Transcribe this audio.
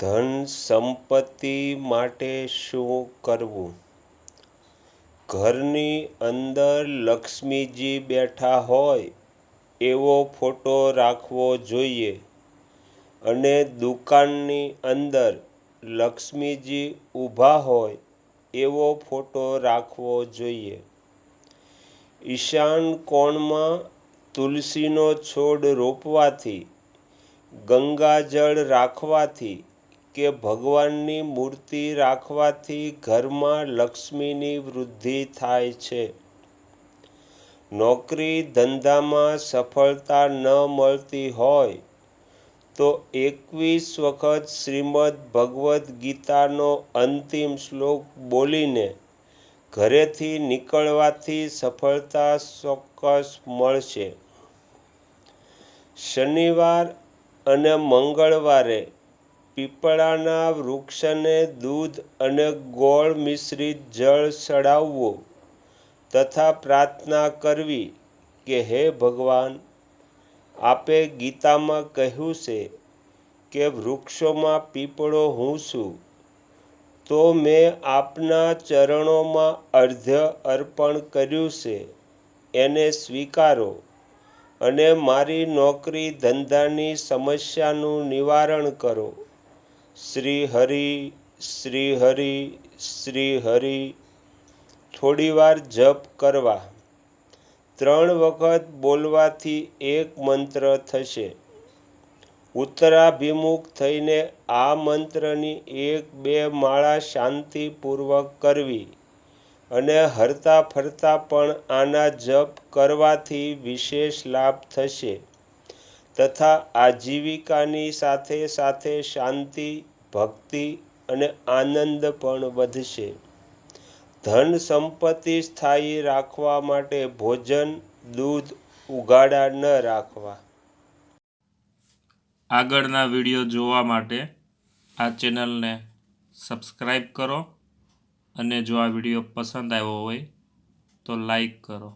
ધન સંપત્તિ માટે શું કરવું? ઘરની અંદર લક્ષ્મીજી બેઠા હોય એવો ફોટો રાખવો જોઈએ અને દુકાનની અંદર લક્ષ્મીજી ઊભા હોય એવો ફોટો રાખવો જોઈએ. ઈશાન કોણમાં તુલસીનો છોડ રોપવાથી, ગંગાજળ રાખવાથી કે ભગવાનની મૂર્તિ રાખવાથી ઘરમાં લક્ષ્મીની વૃદ્ધિ થાય છે. નોકરી ધંધામાં સફળતા ન મળતી હોય તો એકવીસ વખત શ્રીમદ ભગવદ્ ગીતાનો અંતિમ શ્લોક બોલીને ઘરેથી નીકળવાથી સફળતા ચોક્કસ મળશે. શનિવાર અને મંગળવારે પીપળાના વૃક્ષને દૂધ અને ગોળ મિશ્રિત જળ ચડાવવું તથા પ્રાર્થના કરવી કે હે ભગવાન, આપે ગીતામાં કહ્યું છે કે વૃક્ષોમાં પીપળો હું છું, તો મેં આપના ચરણોમાં અર્ધ્ય અર્પણ કર્યું છે, એને સ્વીકારો અને મારી નોકરી ધંધાની સમસ્યાનું નિવારણ કરો. શ્રી હરિ શ્રી હરિ શ્રી હરિ થોડીવાર જપ કરવા. ત્રણ વખત બોલવાથી એક મંત્ર થશે. ઉત્તરાભિમુખ થઈને આ મંત્રની એક બે માળા શાંતિપૂર્વક કરવી અને હરતા ફરતા પણ આના જપ કરવાથી વિશેષ લાભ થશે તથા આજીવિકાની સાથે સાથે શાંતિ ભક્તિ અને આનંદ પણ વધશે. ધન સંપત્તિ સ્થાયી રાખવા માટે ભોજન, દૂધ ઉગાડા ન રાખવા. આગળના વીડિયો જોવા માટે આ ચેનલને સબસ્ક્રાઈબ કરો અને જો આ વીડિયો પસંદ આવ્યો હોય તો લાઈક કરો.